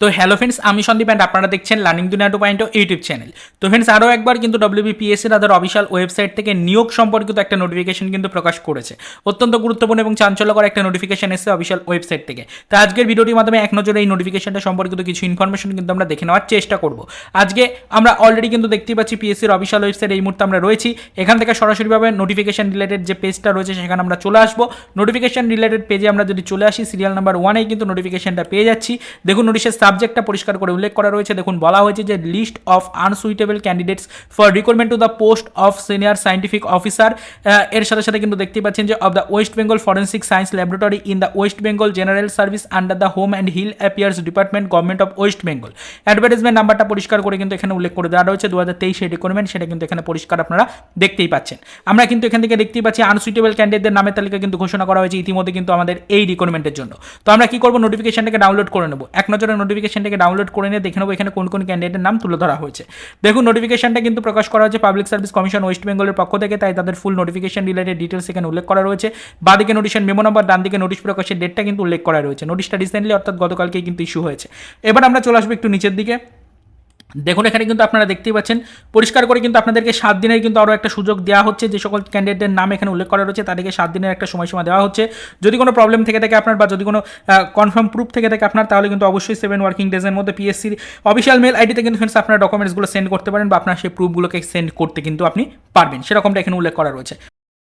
তো hello friends আমি Sandeep and আপনারা দেখছেন learning Duniya two point YouTube channel তো ফ্রেন্ডস আরও একবার কিন্তু ডব্লিউবিপিএস এর তাদের অফিসিয়াল ওয়েবসাইট থেকে নিয়োগ সম্পর্কিত একটা নোটিফিকেশন কিন্তু প্রকাশ করেছে। অত্যন্ত গুরুত্বপূর্ণ এবং চাঞ্চল্যকর একটা নোটিফিকেশন এসেছে অফিসিয়াল ওয়েবসাইট থেকে। তো আজকের ভিডিওটির মাধ্যমে এক নজরে এই নোটিফিকেশনটা সম্পর্কিত কিছু ইনফরমেশন কিন্তু আমরা দেখে নেওয়ার চেষ্টা করব। আজকে আমরা অলরেডি কিন্তু দেখতেই পাচ্ছি পিএসসির অফিসিয়াল ওয়েবসাইট এই মুহূর্তে আমরা রয়েছি। এখান থেকে সরাসরিভাবে নোটিফিকেশন রিলেটেড যে পেজটা রয়েছে সেখানে আমরা চলে আসব। নোটিফিকেশন রিলেটেড পেজে আমরা যদি চলে আসি সিরিয়াল নাম্বার ওয়ানেই কিন্তু নোটিফিকেশনটা পেয়ে যাচ্ছি। দেখুন নোটিশের সাবজেক্টটা পরিষ্কার করে উল্লেখ করা রয়েছে। দেখুন, বলা হয়েছে যে list of unsuitable candidates for recruitment to the post of senior scientific officer এর সাথে সাথে কিন্তু দেখতেই পাচ্ছেন যে of the West Bengal forensic science laboratory in the West Bengal general service under the home and hill affairs department government of West Bengal advertisement নাম্বারটা পরিষ্কার করে কিন্তু এখানে উল্লেখ করে দেওয়া রয়েছে। দু হাজার তেইশে রিক্রুটমেন্ট সেটা কিন্তু এখানে পরিষ্কার আপনারা দেখতেই পাচ্ছেন। আমরা কিন্তু এখান থেকে দেখতেই পাচ্ছি আনসুইটেবল ক্যান্ডিডেটদের নামের তালিকা কিন্তু ঘোষণা করা হয়েছে ইতিমধ্যে কিন্তু আমাদের এই রিক্রুটমেন্টের জন্য। তো আমরা কি করব? নোটিফিকেশনটাকে ডাউনলোড করে নেব। এক নজরে নোটিফিকেশনটাকে ডাউনলোড করে নিয়ে দেখে নেব এখানে কোন কোন ক্যান্ডিডেটের নাম তুলে ধরা হয়েছে। দেখুন নোটিফিকেশনটা কিন্তু প্রকাশ করা হয়েছে পাবলিক সার্ভিস কমিশন ওয়েস্ট বেঙ্গলের পক্ষ থেকে, তাই তাদের ফুল নোটিফিকেশন রিলেটেড ডিটেলস এখানে উল্লেখ করা রয়েছে। বাদিকে নোটিশের মেমো নাম্বার ডান দিকে নোটিশ প্রকাশের ডেটটা কিন্তু উল্লেখ করা রয়েছে। নোটিশটা রিসেন্টলি অর্থাৎ গতকালকেই কিন্তু ইস্যু হয়েছে। এবার আমরা চলে আসব একটু নিচের দিকে। দেখুন, এখানে কিন্তু আপনারা দেখতেই পাচ্ছেন, পরিষ্কার করে কিন্তু আপনাদেরকে সাত দিনের কিন্তু আরও একটা সুযোগ দেওয়া হচ্ছে। যে সকল ক্যান্ডিডেটের নাম এখানে উল্লেখ করা রয়েছে, তাদেরকে সাত দিনের একটা সময়সীমা দেওয়া হচ্ছে। যদি কোনো প্রবলেম থেকে থাকে আপনার বা যদি কোনো কনফার্ম প্রুফ থেকে থাকে আপনার, তাহলে কিন্তু অবশ্যই সেভেন ওয়ার্কিং ডেজের মধ্যে পিএসসির অফিসিয়াল মেল আইডিতে কিন্তু ফ্রেন্ডস আপনার ডকুমেন্টসগুলো সেন্ড করতে পারেন বা আপনার সেই প্রুফগুলোকে সেন্ড করতে কিন্তু আপনি পারবেন। সেরকমটা এখানে উল্লেখ করা রয়েছে।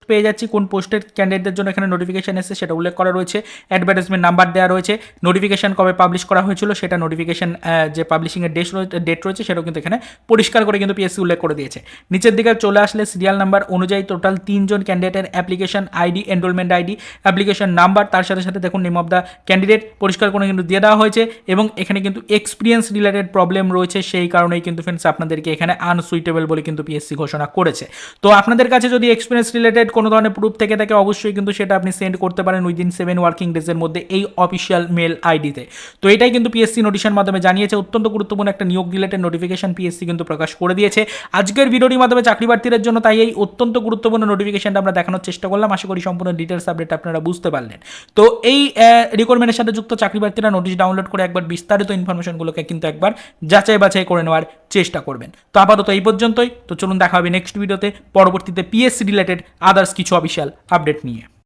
পেয়ে যাচ্ছি কোন পোস্টের ক্যান্ডিডেটদের জন্য এখানে নোটিফিকেশন এসেছে সেটা উল্লেখ করা রয়েছে। অ্যাডভার্টাইজমেন্ট নাম্বার দেওয়া রয়েছে। নোটিফিকেশন কবে পাবলিশ করা হয়েছিল সেটা নোটিফিকেশন যে পাবলিশিংয়ের ডেট ডেট রয়েছে সেটাও কিন্তু এখানে পরিষ্কার করে কিন্তু পিএসসি উল্লেখ করে দিয়েছে। নিচের দিকে চলে আসলে সিরিয়াল নাম্বার অনুযায়ী টোটাল তিনজন ক্যান্ডিডেটের application ID enrolment ID application number তার সাথে সাথে দেখুন নেম অফ দ্য ক্যান্ডিডেট পরিষ্কার করে কিন্তু দিয়ে দেওয়া হয়েছে এবং এখানে কিন্তু এক্সপিরিয়েন্স রিলেটেড প্রবলেম রয়েছে, সেই কারণেই কিন্তু ফ্রেন্ডস আপনাদেরকে এখানে আনসুইটেবল বলে কিন্তু পিএসসি ঘোষণা করেছে। তো আপনাদের কাছে যদি এক্সপিরিয়েন্স রিলেটেড কোনো ধরনের প্রুফ থেকে থাকে, অবশ্যই কিন্তু সেটা আপনি সেন্ড করতে পারেন উইদিন সেভেন ওয়ার্কিং ডেজের মধ্যে এই অফিসিয়াল মেল আইডিতে তো। এটাই কিন্তু পিএসসি নোটিশের মাধ্যমে জানিয়েছে, অত্যন্ত গুরুত্বপূর্ণ একটা নিয়োগ রিলেটেড নোটিফিকেশন পিএসসি কিন্তু প্রকাশ করে দিয়েছে। আজকের ভিডিওটির মাধ্যমে চাকরি প্রার্থীদের জন্য তাই এই অত্যন্ত গুরুত্বপূর্ণ নোটিফিকেশনটা আমরা দেখানোর চেষ্টা করলাম। আশা করি সম্পূর্ণ ডিটেলস আপডেট আপনারা বুঝতে পারলেন। তো এই রিকোয়ারমেন্টের সাথে যুক্ত চাকরি প্রার্থীরা নোটিশ ডাউনলোড করে একবার বিস্তারিত ইনফরমেশনগুলোকে কিন্তু একবার যাচাই বাছাই করে নেওয়ার চেষ্টা করবেন। তো আপাতত এই পর্যন্তই। তো চলুন দেখা হবে নেক্সট ভিডিওতে পরবর্তীতে পিএসসি রিলেটেড আদার্স কিছু অফিসিয়াল আপডেট নিয়ে